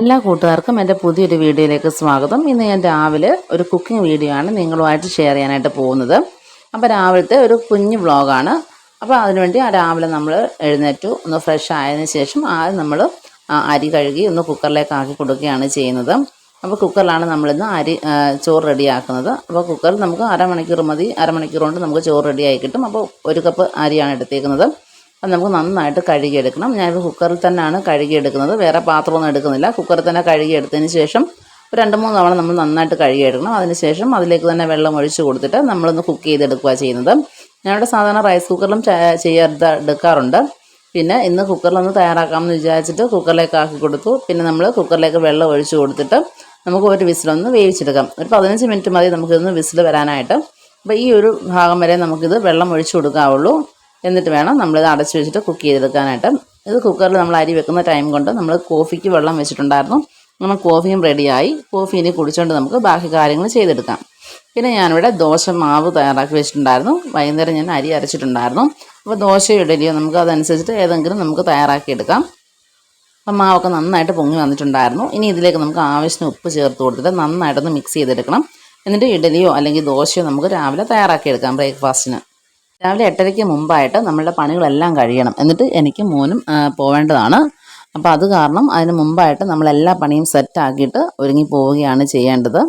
എല്ലാ കൂട്ടുകാർക്കും എന്റെ പുതിയൊരു വീഡിയോയിലേക്ക് സ്വാഗതം. ഇന്ന് ഞാൻ രാവിലെ ഒരു കുക്കിംഗ് വീഡിയോ ആണ് നിങ്ങളുമായിട്ട് ഷെയർ ചെയ്യാനായിട്ട് പോകുന്നത്. അപ്പോൾ രാവിലത്തെ ഒരു കുഞ്ഞ് വ്ളോഗാണ് അപ്പോൾ അതിനുവേണ്ടി ആ രാവിലെ നമ്മൾ എഴുന്നേറ്റു ഒന്ന് ഫ്രഷ് ആയതിനു ശേഷം ആദ്യം നമ്മൾ അരി കഴുകി ഒന്ന് കുക്കറിലേക്ക് ആക്കി കൊടുക്കുകയാണ് ചെയ്യുന്നത്. അപ്പോൾ കുക്കറിലാണ് നമ്മളിന്ന് അരി ആ, ചോറ് റെഡിയാക്കുന്നത്. അപ്പോൾ കുക്കറിൽ നമുക്ക് അരമണിക്കൂർ മതി. അരമണിക്കൂർ കൊണ്ട് നമുക്ക് ചോറ് റെഡിയായി കിട്ടും. അപ്പോൾ ഒരു കപ്പ് അരിയാണ് എടുത്തേക്കുന്നത്. അത് നമുക്ക് നന്നായിട്ട് കഴുകിയെടുക്കണം. ഞാനിപ്പോൾ കുക്കറിൽ തന്നെയാണ് കഴുകിയെടുക്കുന്നത്. വേറെ പാത്രമൊന്നും എടുക്കുന്നില്ല. കുക്കറിൽ തന്നെ കഴുകിയെടുത്തതിന് ശേഷം രണ്ട് മൂന്ന് തവണ നമ്മൾ നന്നായിട്ട് കഴുകിയെടുക്കണം. അതിന് ശേഷം അതിലേക്ക് തന്നെ വെള്ളം ഒഴിച്ച് കൊടുത്തിട്ട് നമ്മളൊന്ന് കുക്ക് ചെയ്തെടുക്കുക ചെയ്യുന്നത്. ഞാനിവിടെ സാധാരണ റൈസ് കുക്കറിലും ചെയ്യാത്ത എടുക്കാറുണ്ട്. പിന്നെ ഇന്ന് കുക്കറിലൊന്ന് തയ്യാറാക്കാമെന്ന് വിചാരിച്ചിട്ട് കുക്കറിലേക്ക് ആക്കി കൊടുത്തു. പിന്നെ നമ്മൾ കുക്കറിലേക്ക് വെള്ളം ഒഴിച്ച് കൊടുത്തിട്ട് നമുക്ക് ഒരു വിസിലൊന്ന് വേവിച്ചെടുക്കാം. ഒരു പതിനഞ്ച് മിനിറ്റ് മതി നമുക്കിതൊന്ന് വിസിൽ വരാനായിട്ട്. അപ്പോൾ ഈ ഒരു ഭാഗം വരെ നമുക്കിത് വെള്ളം ഒഴിച്ചു കൊടുക്കാവുള്ളൂ. എന്നിട്ട് വേണം നമ്മളിത് അടച്ചു വെച്ചിട്ട് കുക്ക് ചെയ്തെടുക്കാനായിട്ട്. ഇത് കുക്കറിൽ നമ്മൾ അരി വെക്കുന്ന ടൈം കൊണ്ട് നമ്മൾ കോഫിക്ക് വെള്ളം വെച്ചിട്ടുണ്ടായിരുന്നു. നമ്മൾ കോഫിയും റെഡിയായി കോഫി ഇനി കുടിച്ചുകൊണ്ട് നമുക്ക് ബാക്കി കാര്യങ്ങൾ ചെയ്തെടുക്കാം. പിന്നെ ഞാനിവിടെ ദോശ മാവ് തയ്യാറാക്കി വെച്ചിട്ടുണ്ടായിരുന്നു. വൈകുന്നേരം ഞാൻ അരി അരച്ചിട്ടുണ്ടായിരുന്നു. അപ്പോൾ ദോശയോ ഇഡലിയോ നമുക്ക് അതനുസരിച്ചിട്ട് ഏതെങ്കിലും നമുക്ക് തയ്യാറാക്കിയെടുക്കാം. അപ്പം മാവൊക്കെ നന്നായിട്ട് പൊങ്ങി വന്നിട്ടുണ്ടായിരുന്നു. ഇനി ഇതിലേക്ക് നമുക്ക് ആവശ്യത്തിന് ഉപ്പ് ചേർത്ത് കൊടുത്തിട്ട് നന്നായിട്ടൊന്ന് മിക്സ് ചെയ്തെടുക്കണം. എന്നിട്ട് ഇഡലിയോ അല്ലെങ്കിൽ ദോശയോ നമുക്ക് രാവിലെ തയ്യാറാക്കിയെടുക്കാം ബ്രേക്ക്ഫാസ്റ്റിന് രാവിലെ എട്ടരയ്ക്ക് മുമ്പായിട്ട് നമ്മളുടെ പണികളെല്ലാം കഴിയണം. എന്നിട്ട് എനിക്ക് മോനും പോവേണ്ടതാണ്. അപ്പോൾ അത് കാരണം അതിന് മുമ്പായിട്ട് നമ്മൾ എല്ലാ പണിയും സെറ്റാക്കിയിട്ട് ഒരുങ്ങി പോവുകയാണ് ചെയ്യേണ്ടത്.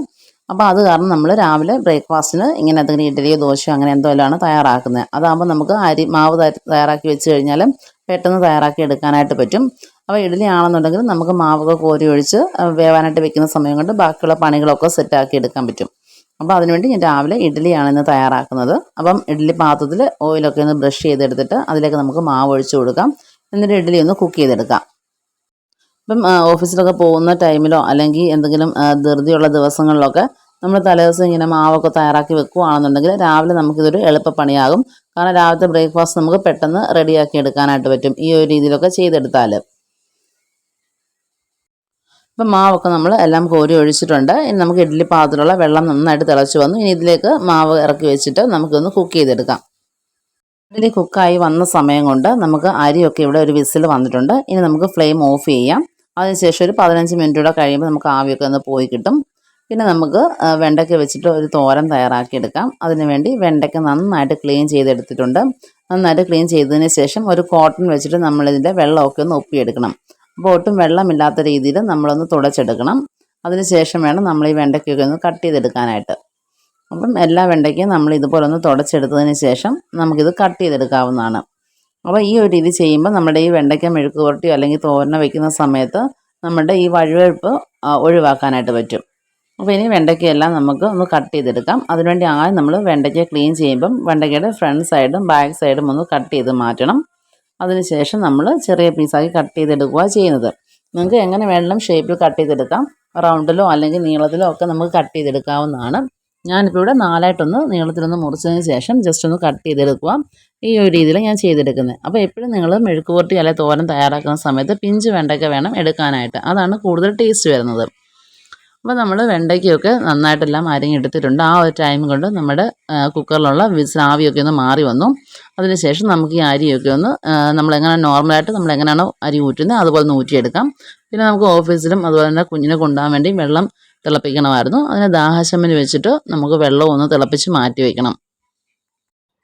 അപ്പോൾ അത് കാരണം നമ്മൾ രാവിലെ ബ്രേക്ക്ഫാസ്റ്റിന് ഇങ്ങനെ എന്തെങ്കിലും ഇഡലിയോ ദോശയോ അങ്ങനെ എന്തോലാണ് തയ്യാറാക്കുന്നത് അതാകുമ്പോൾ നമുക്ക് അരി മാവ് തയ്യാറാക്കി വെച്ച് കഴിഞ്ഞാൽ പെട്ടെന്ന് തയ്യാറാക്കി എടുക്കാനായിട്ട് പറ്റും. അപ്പോൾ ഇഡലി ആണെന്നുണ്ടെങ്കിൽ നമുക്ക് മാവൊക്കെ കോരി ഒഴിച്ച് വേവാനായിട്ട് വെക്കുന്ന സമയം കൊണ്ട് ബാക്കിയുള്ള പണികളൊക്കെ സെറ്റാക്കി എടുക്കാൻ പറ്റും. അപ്പോൾ അതിനുവേണ്ടി ഞാൻ രാവിലെ ഇഡ്ഡലിയാണ് ഇന്ന് തയ്യാറാക്കുന്നത്. അപ്പം ഇഡ്ഡലി പാത്രത്തിൽ ഓയിലൊക്കെ ഒന്ന് ബ്രഷ് ചെയ്തെടുത്തിട്ട് അതിലേക്ക് നമുക്ക് മാവ് ഒഴിച്ചു കൊടുക്കാം. എന്നിട്ട് ഇഡ്ഡലി ഒന്ന് കുക്ക് ചെയ്തെടുക്കാം. ഇപ്പം ഓഫീസിലൊക്കെ പോകുന്ന ടൈമിലോ അല്ലെങ്കിൽ എന്തെങ്കിലും ധൃതിയുള്ള ദിവസങ്ങളിലൊക്കെ നമ്മൾ തലേദിവസം ഇങ്ങനെ മാവൊക്കെ തയ്യാറാക്കി വെക്കുകയാണെന്നുണ്ടെങ്കിൽ രാവിലെ നമുക്കിതൊരു എളുപ്പപ്പണിയാകും. കാരണം രാവിലത്തെ ബ്രേക്ക്ഫാസ്റ്റ് നമുക്ക് പെട്ടെന്ന് റെഡിയാക്കി എടുക്കാനായിട്ട് പറ്റും ഈ ഒരു രീതിയിലൊക്കെ ചെയ്തെടുത്താൽ ഇപ്പം മാവൊക്കെ നമ്മൾ എല്ലാം കോരി ഒഴിച്ചിട്ടുണ്ട്. ഇനി നമുക്ക് ഇഡ്ഡലി പാത്രത്തിലുള്ള വെള്ളം നന്നായിട്ട് തിളച്ച് വന്നു. ഇനി ഇതിലേക്ക് മാവ് ഇറക്കി വെച്ചിട്ട് നമുക്കൊന്ന് കുക്ക് ചെയ്തെടുക്കാം. ഇഡ്ഡലി കുക്കായി വന്ന സമയം കൊണ്ട് നമുക്ക് അരിയൊക്കെ ഇവിടെ ഒരു വിസിൽ വന്നിട്ടുണ്ട്. ഇനി നമുക്ക് ഫ്ലെയിം ഓഫ് ചെയ്യാം. അതിനുശേഷം ഒരു പതിനഞ്ച് മിനിറ്റ് കൂടെ കഴിയുമ്പോൾ നമുക്ക് ആവിയൊക്കെ ഒന്ന് പോയി കിട്ടും. പിന്നെ നമുക്ക് വെണ്ടയ്ക്ക വെച്ചിട്ട് ഒരു തോരൻ തയ്യാറാക്കിയെടുക്കാം. അതിനുവേണ്ടി വെണ്ടയ്ക്ക നന്നായിട്ട് ക്ലീൻ ചെയ്തെടുത്തിട്ടുണ്ട്. നന്നായിട്ട് ക്ലീൻ ചെയ്തതിന് ശേഷം ഒരു കോട്ടൺ വെച്ചിട്ട് നമ്മളിതിന്റെ വെള്ളമൊക്കെ ഒന്ന് ഒപ്പിയെടുക്കണം അപ്പോൾ ഒട്ടും വെള്ളമില്ലാത്ത രീതിയിൽ നമ്മളൊന്ന് തുടച്ചെടുക്കണം. അതിനുശേഷം വേണം നമ്മൾ ഈ വെണ്ടയ്ക്കൊക്കെ ഒന്ന് കട്ട് ചെയ്തെടുക്കാനായിട്ട്. അപ്പം എല്ലാ വെണ്ടയ്ക്കും നമ്മൾ ഇതുപോലെ ഒന്ന് തുടച്ചെടുത്തതിന് ശേഷം നമുക്കിത് കട്ട് ചെയ്തെടുക്കാവുന്നതാണ്. അപ്പോൾ ഈ ഒരു രീതി ചെയ്യുമ്പോൾ നമ്മുടെ ഈ വെണ്ടയ്ക്ക മെഴുക്ക് പുരട്ടിയോ അല്ലെങ്കിൽ തോരന വയ്ക്കുന്ന സമയത്ത് നമ്മുടെ ഈ വഴുവഴുപ്പ് ഒഴിവാക്കാനായിട്ട് പറ്റും. അപ്പോൾ ഇനി വെണ്ടയ്ക്കയെല്ലാം നമുക്ക് ഒന്ന് കട്ട് ചെയ്തെടുക്കാം. അതിനുവേണ്ടി ആദ്യം നമ്മൾ വെണ്ടയ്ക്ക ക്ലീൻ ചെയ്യുമ്പം വെണ്ടയ്ക്കയുടെ ഫ്രണ്ട് സൈഡും ബാക്ക് സൈഡും ഒന്ന് കട്ട് ചെയ്ത് മാറ്റണം. അതിനുശേഷം നമ്മൾ ചെറിയ പീസാക്കി കട്ട് ചെയ്തെടുക്കുക ചെയ്യുന്നത്. നിങ്ങൾക്ക് എങ്ങനെ വേണമെങ്കിലും ഷേപ്പിൽ കട്ട് ചെയ്തെടുക്കാം. റൗണ്ടിലോ അല്ലെങ്കിൽ നീളത്തിലോ ഒക്കെ നമുക്ക് കട്ട് ചെയ്തെടുക്കാവുന്നതാണ്. ഞാനിപ്പോൾ ഇവിടെ നാലായിട്ടൊന്ന് നീളത്തിലൊന്ന് മുറിച്ചതിന് ശേഷം ജസ്റ്റ് ഒന്ന് കട്ട് ചെയ്തെടുക്കുക ഈ ഒരു രീതിയിൽ ഞാൻ ചെയ്തെടുക്കുന്നത് അപ്പോൾ എപ്പോഴും നിങ്ങൾ മെഴുക്ക് പുരട്ടി അല്ലെങ്കിൽ തോരൻ തയ്യാറാക്കുന്ന സമയത്ത് പിഞ്ച് വെണ്ടയ്ക്ക വേണം എടുക്കാനായിട്ട്. അതാണ് കൂടുതൽ ടേസ്റ്റ് വരുന്നത്. അപ്പോൾ നമ്മൾ വെണ്ടയ്ക്കൊക്കെ നന്നായിട്ടെല്ലാം അരിഞ്ഞെടുത്തിട്ടുണ്ട്. ആ ഒരു ടൈം കൊണ്ട് നമ്മുടെ കുക്കറിലുള്ള വിസ്രാവിയൊക്കെ ഒന്ന് മാറി വന്നു. അതിനുശേഷം നമുക്ക് ഈ അരിയൊക്കെ ഒന്ന് നമ്മളെങ്ങനെ നോർമലായിട്ട് നമ്മളെങ്ങനെയാണോ അരി ഊറ്റുന്നത് അതുപോലെ ഒന്ന് ഊറ്റിയെടുക്കാം. പിന്നെ നമുക്ക് ഓഫീസിലും അതുപോലെ തന്നെ കുഞ്ഞിനെ കൊണ്ടുപോകാൻ വേണ്ടി വെള്ളം തിളപ്പിക്കണമായിരുന്നു. അതിനെ ദാഹശമന് വെച്ചിട്ട് നമുക്ക് വെള്ളം ഒന്ന് തിളപ്പിച്ച് മാറ്റി വെക്കണം.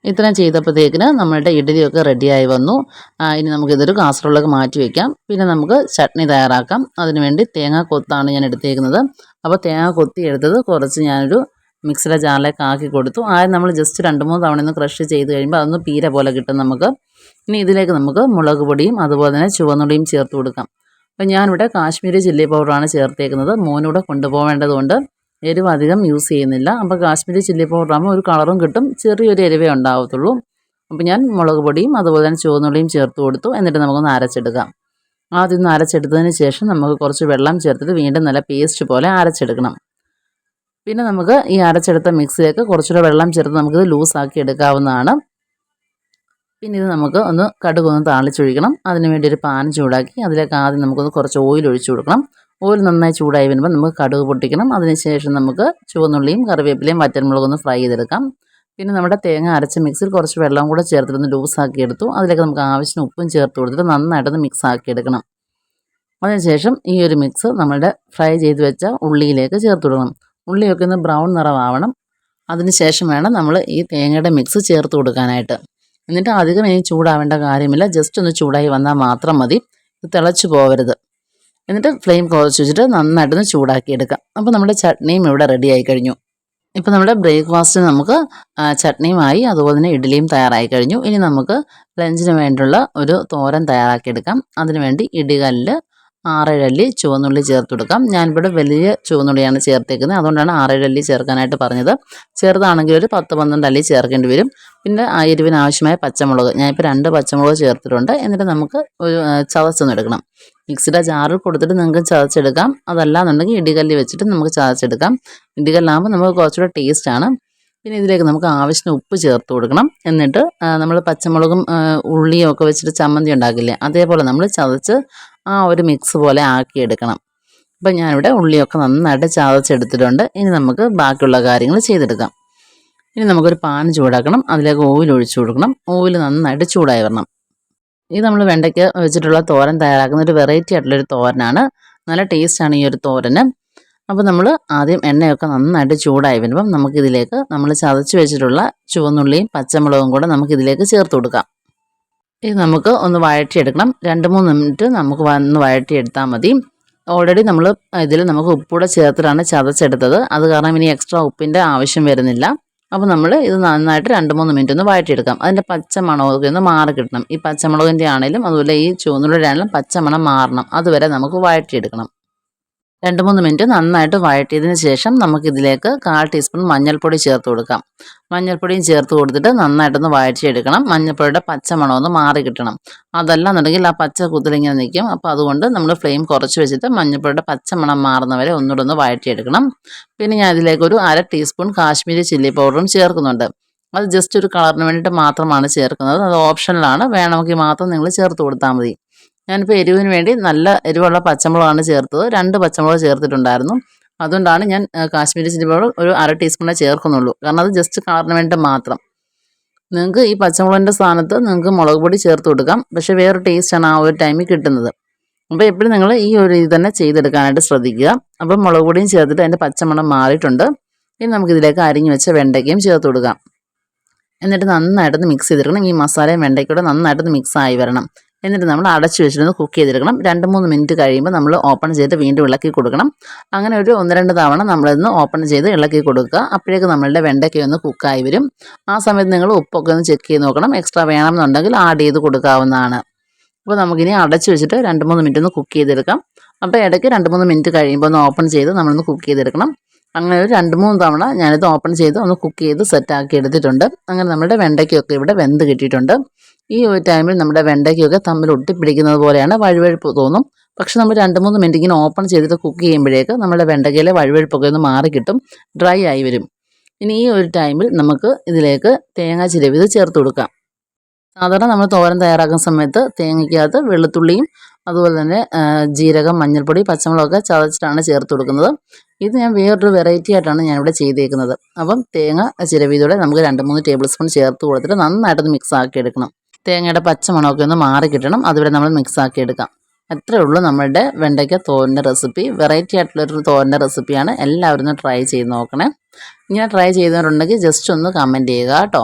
ഇത്രയും ചെയ്തപ്പോഴത്തേക്കിന് നമ്മളുടെ ഇഡ്ഡലിയൊക്കെ റെഡിയായി വന്നു. ഇനി നമുക്കിതൊരു കാസറോളിലേക്ക് മാറ്റി വയ്ക്കാം പിന്നെ നമുക്ക് ചട്നി തയ്യാറാക്കാം. അതിനുവേണ്ടി തേങ്ങ കൊത്താണ് ഞാൻ എടുത്തേക്കുന്നത്. അപ്പോൾ തേങ്ങ കൊത്തി എടുത്തത് കുറച്ച് ഞാനൊരു മിക്സിയുടെ ജാറിലേക്ക് ആക്കി കൊടുത്തു. ആദ്യം നമ്മൾ ജസ്റ്റ് രണ്ട് മൂന്ന് തവണ ഒന്ന് ക്രഷ് ചെയ്ത് കഴിയുമ്പോൾ അതൊന്ന് പീര പോലെ കിട്ടും നമുക്ക്. ഇനി ഇതിലേക്ക് നമുക്ക് മുളക് പൊടിയും അതുപോലെ തന്നെ ചുവന്നുള്ളിയും ചേർത്ത് കൊടുക്കാം. അപ്പോൾ ഞാനിവിടെ കാശ്മീരി ചില്ലി പൗഡറാണ് ചേർത്തേക്കുന്നത്. മോനൂടെ കൊണ്ടുപോകേണ്ടതുകൊണ്ട് എരിവ് അധികം യൂസ് ചെയ്യുന്നില്ല. അപ്പോൾ കാശ്മീരി ചില്ലി പൗഡർ ആകുമ്പോൾ ഒരു കളറും കിട്ടും. ചെറിയൊരു എരിവേ ഉണ്ടാവത്തുള്ളൂ. അപ്പോൾ ഞാൻ മുളക് പൊടിയും അതുപോലെ തന്നെ ചുവന്നുള്ളിയും ചേർത്ത് കൊടുത്തു. എന്നിട്ട് നമുക്കൊന്ന് അരച്ചെടുക്കാം. ആദ്യം ഒന്ന് അരച്ചെടുത്തതിന് ശേഷം നമുക്ക് കുറച്ച് വെള്ളം ചേർത്തിട്ട് വീണ്ടും നല്ല പേസ്റ്റ് പോലെ അരച്ചെടുക്കണം. പിന്നെ നമുക്ക് ഈ അരച്ചെടുത്ത മിക്സിലേക്ക് കുറച്ചുകൂടെ വെള്ളം ചേർത്ത് നമുക്കിത് ലൂസാക്കി എടുക്കാവുന്നതാണ്. പിന്നെ ഇത് നമുക്ക് ഒന്ന് കടുക് ഒന്ന് താളിച്ചൊഴിക്കണം. അതിന് വേണ്ടി ഒരു പാൻ ചൂടാക്കി അതിലേക്ക് ആദ്യം നമുക്കൊന്ന് കുറച്ച് ഓയിൽ ഒഴിച്ചു കൊടുക്കണം. ഓയിൽ നന്നായി ചൂടായി വരുമ്പോൾ നമുക്ക് കടുക് പൊട്ടിക്കണം. അതിനുശേഷം നമുക്ക് ചുവന്നുള്ളിയും കറിവേപ്പിലയും വറ്റൻമുളകും ഒന്ന് ഫ്രൈ ചെയ്തെടുക്കാം. പിന്നെ നമ്മുടെ തേങ്ങ അരച്ച മിക്സിൽ കുറച്ച് വെള്ളം കൂടെ ചേർത്തിട്ടൊന്ന് ലൂസാക്കി എടുത്തു. അതിലേക്ക് നമുക്ക് ആവശ്യത്തിന് ഉപ്പും ചേർത്ത് കൊടുത്തിട്ട് നന്നായിട്ടൊന്ന് മിക്സ് ആക്കി എടുക്കണം. അതിനുശേഷം ഈ ഒരു മിക്സ് നമ്മുടെ ഫ്രൈ ചെയ്ത് വെച്ച ഉള്ളിയിലേക്ക് ചേർത്ത് കൊടുക്കണം. ഉള്ളിയൊക്കെ ഒന്ന് ബ്രൗൺ നിറമാവണം അതിനുശേഷം വേണം നമ്മൾ ഈ തേങ്ങയുടെ മിക്സ് ചേർത്ത് കൊടുക്കാനായിട്ട്. എന്നിട്ട് അധികം ഇനി ചൂടാവേണ്ട കാര്യമില്ല. ജസ്റ്റ് ഒന്ന് ചൂടായി വന്നാൽ മാത്രം മതി. ഇത് തിളച്ചു പോകരുത് എന്നിട്ട് ഫ്ലെയിം കുറച്ച് വെച്ചിട്ട് നന്നായിട്ടൊന്ന് ചൂടാക്കിയെടുക്കാം അപ്പോൾ നമ്മുടെ ചട്നിയും ഇവിടെ റെഡി ആയി കഴിഞ്ഞു. ഇപ്പോൾ നമ്മുടെ ബ്രേക്ക്ഫാസ്റ്റ് നമുക്ക് ചട്നിയുമായി അതുപോലെ തന്നെ ഇഡ്ഡലിയും തയ്യാറായി കഴിഞ്ഞു. ഇനി നമുക്ക് ലഞ്ചിന് വേണ്ടിയുള്ള ഒരു തോരൻ തയ്യാറാക്കിയെടുക്കാം അതിനുവേണ്ടി ഇടികല്ല് ആറേഴല്ലി ചുവന്നുള്ളി ചേർത്ത് കൊടുക്കാം. ഞാനിവിടെ വലിയ ചുവന്നുള്ളിയാണ് ചേർത്തേക്കുന്നത്. അതുകൊണ്ടാണ് ആറേഴല്ലി ചേർക്കാനായിട്ട് പറഞ്ഞത്. ചെറുതാണെങ്കിൽ ഒരു പത്ത് പന്ത്രണ്ട് അല്ലി ചേർക്കേണ്ടി വരും. പിന്നെ ആ എരിവിന് ആവശ്യമായ പച്ചമുളക്. ഞാനിപ്പോൾ രണ്ട് പച്ചമുളക് ചേർത്തിട്ടുണ്ട്. എന്നിട്ട് നമുക്ക് ഒരു ആ, ചതച്ചൊന്ന് എടുക്കണം. മിക്സിയുടെ ജാറിൽ കൊടുത്തിട്ട് നിങ്ങൾക്ക് ചതച്ചെടുക്കാം. അതല്ലാന്നുണ്ടെങ്കിൽ ഇടികല്ല് വെച്ചിട്ട് നമുക്ക് ചതച്ചെടുക്കാം. ഇടികല്ലാകുമ്പോൾ നമുക്ക് കുറച്ചുകൂടെ ടേസ്റ്റാണ് പിന്നെ ഇതിലേക്ക് നമുക്ക് ആവശ്യത്തിന് ഉപ്പ് ചേർത്ത് കൊടുക്കണം. എന്നിട്ട് നമ്മൾ പച്ചമുളകും ഉള്ളിയും ഒക്കെ വെച്ചിട്ട് ചമ്മന്തി ഉണ്ടാക്കില്ലേ അതേപോലെ നമ്മൾ ചതച്ച് ആ ഒരു മിക്സ് പോലെ ആക്കിയെടുക്കണം. അപ്പം ഞാനിവിടെ ഉള്ളിയൊക്കെ നന്നായിട്ട് ചതച്ചെടുത്തിട്ടുണ്ട്. ഇനി നമുക്ക് ബാക്കിയുള്ള കാര്യങ്ങൾ ചെയ്തെടുക്കാം. ഇനി നമുക്കൊരു പാൻ ചൂടാക്കണം. അതിലേക്ക് ഓയിൽ ഒഴിച്ചു കൊടുക്കണം. ഓയിൽ നന്നായിട്ട് ചൂടായി വരണം ഇത് നമ്മൾ വെണ്ടയ്ക്ക് വെച്ചിട്ടുള്ള തോരൻ തയ്യാറാക്കുന്ന ഒരു വെറൈറ്റി ആയിട്ടുള്ളൊരു തോരനാണ്. നല്ല ടേസ്റ്റാണ് ഈ ഒരു തോരന്. അപ്പോൾ നമ്മൾ ആദ്യം എണ്ണയൊക്കെ നന്നായിട്ട് ചൂടായി വരുമ്പം നമുക്കിതിലേക്ക് നമ്മൾ ചതച്ച് വെച്ചിട്ടുള്ള ചുവന്നുള്ളിയും പച്ചമുളകും കൂടെ നമുക്കിതിലേക്ക് ചേർത്ത് കൊടുക്കാം. ഇത് നമുക്ക് ഒന്ന് വഴറ്റിയെടുക്കണം. രണ്ട് മൂന്ന് മിനിറ്റ് നമുക്ക് വന്ന് വഴറ്റിയെടുത്താൽ മതി. ഓൾറെഡി നമ്മൾ ഇതിൽ നമുക്ക് ഉപ്പൂടെ ചേർത്തിട്ടാണ് ചതച്ചെടുത്തത്. അത് കാരണം ഇനി എക്സ്ട്രാ ഉപ്പിന്റെ ആവശ്യം വരുന്നില്ല. അപ്പോൾ നമ്മൾ ഇത് നന്നായിട്ട് രണ്ട് മൂന്ന് മിനിറ്റ് ഒന്ന് വഴറ്റിയെടുക്കാം. അതിന്റെ പച്ചമണമൊക്കെ ഒന്ന് മാറി കിട്ടണം. ഈ പച്ചമുളകിന്റെ ആണെങ്കിലും അതുപോലെ ഈ ചുവന്നുള്ളിയുടെ ആണെങ്കിലും പച്ചമണം മാറണം. അതുവരെ നമുക്ക് വഴറ്റിയെടുക്കണം. രണ്ട് മൂന്ന് മിനിറ്റ് നന്നായിട്ട് വഴറ്റിയതിന് ശേഷം നമുക്കിതിലേക്ക് കാൽ ടീസ്പൂൺ മഞ്ഞൾപ്പൊടി ചേർത്ത് കൊടുക്കാം. മഞ്ഞൾപ്പൊടിയും ചേർത്ത് കൊടുത്തിട്ട് നന്നായിട്ടൊന്ന് വഴറ്റിയെടുക്കണം. മഞ്ഞൾപ്പൊടിയുടെ പച്ചമണം ഒന്ന് മാറി കിട്ടണം. അതല്ല എന്നുണ്ടെങ്കിൽ ആ പച്ച കുത്തലിങ്ങനെ നിൽക്കും. അപ്പോൾ അതുകൊണ്ട് നമ്മൾ ഫ്ലെയിം കുറച്ച് വെച്ചിട്ട് മഞ്ഞൾപ്പൊടിയുടെ പച്ചമണം മാറുന്നവരെ ഒന്നുകൂടെ ഒന്ന് വഴറ്റിയെടുക്കണം. പിന്നെ ഞാൻ ഇതിലേക്ക് ഒരു അര ടീസ്പൂൺ കാശ്മീരി ചില്ലി പൗഡറും ചേർക്കുന്നുണ്ട്. അത് ജസ്റ്റ് ഒരു കളറിന് വേണ്ടിയിട്ട് മാത്രമാണ് ചേർക്കുന്നത്. അത് ഓപ്ഷനിലാണ്. വേണമെങ്കിൽ മാത്രം നിങ്ങൾ ചേർത്ത് കൊടുത്താൽ മതി. ഞാനിപ്പോൾ എരിവിന് വേണ്ടി നല്ല എരിവുള്ള പച്ചമുളകാണ് ചേർത്തത്. രണ്ട് പച്ചമുളക് ചേർത്തിട്ടുണ്ടായിരുന്നു. അതുകൊണ്ടാണ് ഞാൻ കാശ്മീരി ചില്ലി ഒരു അര ടീസ്പൂണേ ചേർക്കുന്നുള്ളൂ. കാരണം അത് ജസ്റ്റ് കളറിന് വേണ്ടി മാത്രം. നിങ്ങൾക്ക് ഈ പച്ചമുളകിന്റെ സ്ഥാനത്ത് നിങ്ങൾക്ക് മുളക് പൊടി ചേർത്ത് കൊടുക്കാം. പക്ഷേ വേറെ ടേസ്റ്റാണ് ആ ഒരു ടൈമിൽ കിട്ടുന്നത്. അപ്പോൾ എപ്പോഴും നിങ്ങൾ ഈ ഒരു ഇത് തന്നെ ചെയ്തെടുക്കാനായിട്ട് ശ്രദ്ധിക്കുക. അപ്പം മുളക് പൊടിയും ചേർത്തിട്ട് അതിന്റെ പച്ചമണം മാറിയിട്ടുണ്ട്. ഇനി നമുക്കിതിലേക്ക് അരിഞ്ഞു വെച്ച വെണ്ടയ്ക്കയും ചേർത്ത് കൊടുക്കാം. എന്നിട്ട് നന്നായിട്ടൊന്ന് മിക്സ് ചെയ്തെടുക്കണം ഈ മസാലയും വെണ്ടയ്ക്കൂടെ നന്നായിട്ടൊന്ന് മിക്സ് ആയി വരണം. എന്നിട്ട് നമ്മൾ അടച്ചു വെച്ചിരുന്ന് കുക്ക് ചെയ്തെടുക്കണം. രണ്ട് മൂന്ന് മിനിറ്റ് കഴിയുമ്പോൾ നമ്മൾ ഓപ്പൺ ചെയ്ത് വീണ്ടും ഇളക്കി കൊടുക്കണം. അങ്ങനെ ഒരു ഒന്ന് രണ്ട് തവണ നമ്മളിന്ന് ഓപ്പൺ ചെയ്ത് ഇളക്കി കൊടുക്കുക. അപ്പോഴേക്ക് നമ്മളുടെ വെണ്ടയ്ക്ക ഒന്ന് കുക്കായി വരും. ആ സമയത്ത് നിങ്ങൾ ഉപ്പൊക്കെ ഒന്ന് ചെക്ക് ചെയ്ത് നോക്കണം. എക്സ്ട്രാ വേണമെന്നുണ്ടെങ്കിൽ ആഡ് ചെയ്ത് കൊടുക്കാവുന്നതാണ്. അപ്പോൾ നമുക്കിനി അടച്ചു വെച്ചിട്ട് രണ്ട് മൂന്ന് മിനിറ്റ് ഒന്ന് കുക്ക് ചെയ്തെടുക്കാം. അപ്പോൾ ഇടയ്ക്ക് രണ്ട് മൂന്ന് മിനിറ്റ് കഴിയുമ്പോൾ ഒന്ന് ഓപ്പൺ ചെയ്ത് നമ്മളൊന്ന് കുക്ക് ചെയ്തെടുക്കണം. അങ്ങനെ ഒരു രണ്ട് മൂന്ന് തവണ ഞാനിത് ഓപ്പൺ ചെയ്ത് ഒന്ന് കുക്ക് ചെയ്ത് സെറ്റാക്കി എടുത്തിട്ടുണ്ട്. അങ്ങനെ നമ്മുടെ വെണ്ടയ്ക്കൊക്കെ ഇവിടെ വെന്ത് കിട്ടിയിട്ടുണ്ട്. ഈ ഒരു ടൈമിൽ നമ്മുടെ വെണ്ടയ്ക്കൊക്കെ തമ്മിൽ ഒട്ടിപ്പിടിക്കുന്നത് പോലെയാണ് വഴുവഴുപ്പ് തോന്നും. പക്ഷെ നമ്മൾ രണ്ട് മൂന്ന് മിനിറ്റ് ഇങ്ങനെ ഓപ്പൺ ചെയ്തിട്ട് കുക്ക് ചെയ്യുമ്പോഴേക്ക് നമ്മുടെ വെണ്ടയ്ക്കയിലെ വഴുവഴുപ്പൊക്കെ ഒന്ന് മാറി കിട്ടും ഡ്രൈ ആയി വരും. ഇനി ഈ ഒരു ടൈമിൽ നമുക്ക് ഇതിലേക്ക് തേങ്ങ ചിരവിത് ചേർത്ത് കൊടുക്കാം. സാധാരണ നമ്മൾ തോരൻ തയ്യാറാക്കുന്ന സമയത്ത് തേങ്ങയ്ക്കകത്ത് വെളുത്തുള്ളിയും അതുപോലെ തന്നെ ജീരകം മഞ്ഞൾപ്പൊടി പച്ചമുളകൊക്കെ ചതച്ചിട്ടാണ് ചേർത്ത് കൊടുക്കുന്നത്. ഇത് ഞാൻ വേറൊരു വെറൈറ്റി ആയിട്ടാണ് ഞാനിവിടെ ചെയ്തേക്കുന്നത്. അപ്പം തേങ്ങ ചിരവിതോടെ നമുക്ക് രണ്ട് മൂന്ന് ടേബിൾ സ്പൂൺ ചേർത്ത് കൊടുത്തിട്ട് നന്നായിട്ടൊന്ന് മിക്സ് ആക്കി എടുക്കണം. തേങ്ങയുടെ പച്ചമണമൊക്കെ ഒന്ന് മാറി കിട്ടണം. അതുവരെ നമ്മൾ മിക്സ് ആക്കി എടുക്കാം. അത്രേ ഉള്ളൂ നമ്മുടെ വെണ്ടയ്ക്ക തോരന്റെ റെസിപ്പി വെറൈറ്റി ആയിട്ടുള്ളൊരു തോരന്റെ റെസിപ്പിയാണ് എല്ലാവരും ഒന്ന് ട്രൈ ചെയ്ത് നോക്കണേ. ഇങ്ങനെ ട്രൈ ചെയ്തവരുണ്ടെങ്കിൽ ജസ്റ്റ് ഒന്ന് കമന്റ് ചെയ്യുക കേട്ടോ.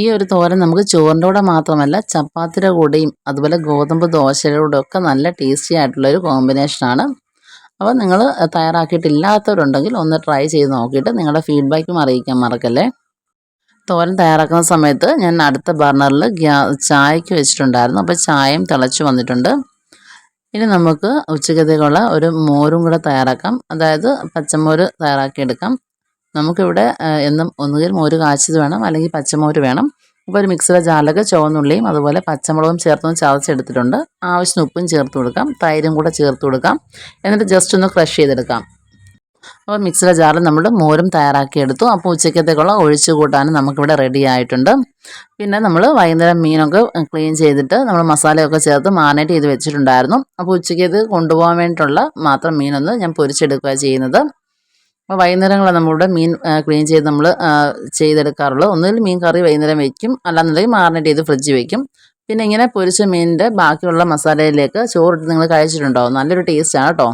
ഈ ഒരു തോരൻ നമുക്ക് ചോറിന്റെ കൂടെ മാത്രമല്ല ചപ്പാത്തിയുടെ കൂടെയും അതുപോലെ ഗോതമ്പ് ദോശയുടെ കൂടെ ഒക്കെ നല്ല ടേസ്റ്റി ആയിട്ടുള്ളൊരു കോമ്പിനേഷനാണ് അപ്പോൾ നിങ്ങൾ തയ്യാറാക്കിയിട്ടില്ലാത്തവരുണ്ടെങ്കിൽ ഒന്ന് ട്രൈ ചെയ്ത് നോക്കിയിട്ട് നിങ്ങളുടെ ഫീഡ്ബാക്കും അറിയിക്കാൻ മറക്കല്ലേ. തോരൻ തയ്യാറാക്കുന്ന സമയത്ത് ഞാൻ അടുത്ത ബർണറിൽ ഗ്യാ ചായക്ക് വെച്ചിട്ടുണ്ടായിരുന്നു. അപ്പോൾ ചായയും തിളച്ച് വന്നിട്ടുണ്ട്. ഇനി നമുക്ക് ഉച്ചക്കത്തേക്കുള്ള ഒരു മോരും കൂടെ തയ്യാറാക്കാം. അതായത് പച്ചമോര് തയ്യാറാക്കിയെടുക്കാം. നമുക്കിവിടെ എന്നും ഒന്നുകിൽ മോര് കാച്ചത് വേണം അല്ലെങ്കിൽ പച്ചമോര് വേണം. അപ്പോൾ ഒരു മിക്സിയുടെ ജാലക ചുവന്നുള്ളിയും അതുപോലെ പച്ചമുളകും ചേർത്തൊന്ന് ചതച്ചെടുത്തിട്ടുണ്ട്. ആവശ്യത്തിന് ഉപ്പും ചേർത്ത് കൊടുക്കാം. തൈരും കൂടെ ചേർത്ത് കൊടുക്കാം. എന്നിട്ട് ജസ്റ്റ് ഒന്ന് ക്രഷ് ചെയ്തെടുക്കാം. അപ്പോൾ മിക്സിയുടെ ജാറിൽ നമ്മൾ മോരും തയ്യാറാക്കിയെടുത്തു അപ്പോൾ ഉച്ചക്കത്തേക്കുള്ള ഒഴിച്ചു കൂട്ടാനും നമുക്കിവിടെ റെഡി ആയിട്ടുണ്ട്. പിന്നെ നമ്മൾ വൈകുന്നേരം മീനൊക്കെ ക്ലീൻ ചെയ്തിട്ട് നമ്മൾ മസാലയൊക്കെ ചേർത്ത് മാറിനേറ്റ് ചെയ്ത് വെച്ചിട്ടുണ്ടായിരുന്നു. അപ്പോൾ ഉച്ചയ്ക്ക് ഇത് കൊണ്ടുപോകാൻ വേണ്ടിയിട്ടുള്ള മാത്രം മീനൊന്ന് ഞാൻ പൊരിച്ചെടുക്കുക ചെയ്യുന്നത്. അപ്പോൾ വൈകുന്നേരങ്ങളെ നമ്മളിവിടെ മീൻ ക്ലീൻ ചെയ്ത് നമ്മൾ ചെയ്തെടുക്കാറുള്ളത്. ഒന്നുകിൽ മീൻ കറി വൈകുന്നേരം വയ്ക്കും അല്ലാന്നുണ്ടെങ്കിൽ മാറിനേറ്റ് ചെയ്ത് ഫ്രിഡ്ജ് വയ്ക്കും പിന്നെ ഇങ്ങനെ പൊരിച്ച മീനിന്റെ ബാക്കിയുള്ള മസാലയിലേക്ക് ചോറിട്ട് നിങ്ങൾ കഴിച്ചിട്ടുണ്ടോ നല്ലൊരു ടേസ്റ്റാണ് കേട്ടോ.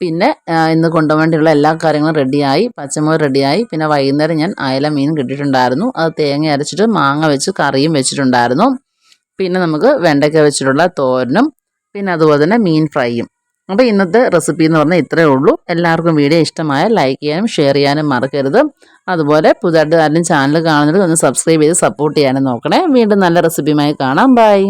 പിന്നെ ഇന്ന് കൊണ്ടുവേണ്ടിയുള്ള എല്ലാ കാര്യങ്ങളും റെഡിയായി പച്ചമുളക് റെഡിയായി പിന്നെ വൈകുന്നേരം ഞാൻ അയല മീൻ കിട്ടിയിട്ടുണ്ടായിരുന്നു. അത് തേങ്ങ അരച്ചിട്ട് മാങ്ങ വെച്ച് കറിയും വെച്ചിട്ടുണ്ടായിരുന്നു. പിന്നെ നമുക്ക് വെണ്ടയ്ക്ക വെച്ചിട്ടുള്ള തോരനും പിന്നെ അതുപോലെ തന്നെ മീൻ ഫ്രൈയും. അപ്പോൾ ഇന്നത്തെ റെസിപ്പി എന്ന് പറഞ്ഞാൽ ഇത്രയേ ഉള്ളൂ. എല്ലാവർക്കും വീഡിയോ ഇഷ്ടമായ ലൈക്ക് ചെയ്യാനും ഷെയർ ചെയ്യാനും മറക്കരുത്. അതുപോലെ പുതുതായിട്ട് ആരെങ്കിലും ചാനൽ കാണുന്നത് ഒന്ന് സബ്സ്ക്രൈബ് ചെയ്ത് സപ്പോർട്ട് ചെയ്യാനും നോക്കണേ. വീണ്ടും നല്ല റെസിപ്പിയുമായി കാണാം. ബൈ